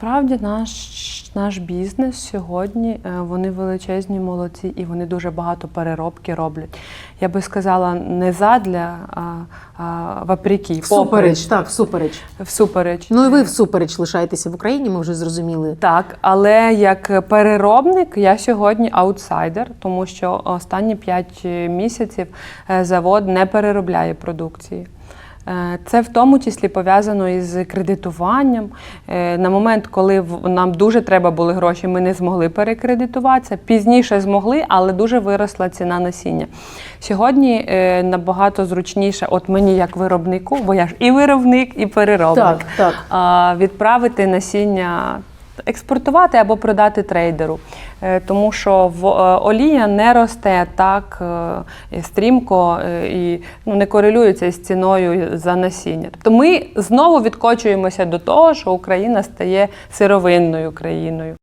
Справді наш, наш бізнес сьогодні е, вони величезні молодці і вони дуже багато переробки роблять. Я би сказала, не задля, а, а вопреки, Всупереч, так, всупереч. всупереч. Ну і ви всупереч лишаєтеся в Україні, ми вже зрозуміли. Так, але як переробник я сьогодні аутсайдер, тому що останні 5 місяців е, завод не переробляє продукції. Е, Це в тому числі пов'язано із кредитуванням. Е, На момент, коли нам дуже треба були гроші, ми не змогли перекредитуватися. Пізніше змогли, але дуже виросла ціна насіння. Сьогодні е, набагато зручніше, от мені як виробнику, бо я ж і виробник, і переробник Так, так. відправити насіння. Експортувати або продати трейдеру, Е, тому що в е, олія не росте так е, стрімко і ну, не корелюється з ціною за насіння. Тобто ми знову відкочуємося до того, що Україна стає сировинною країною.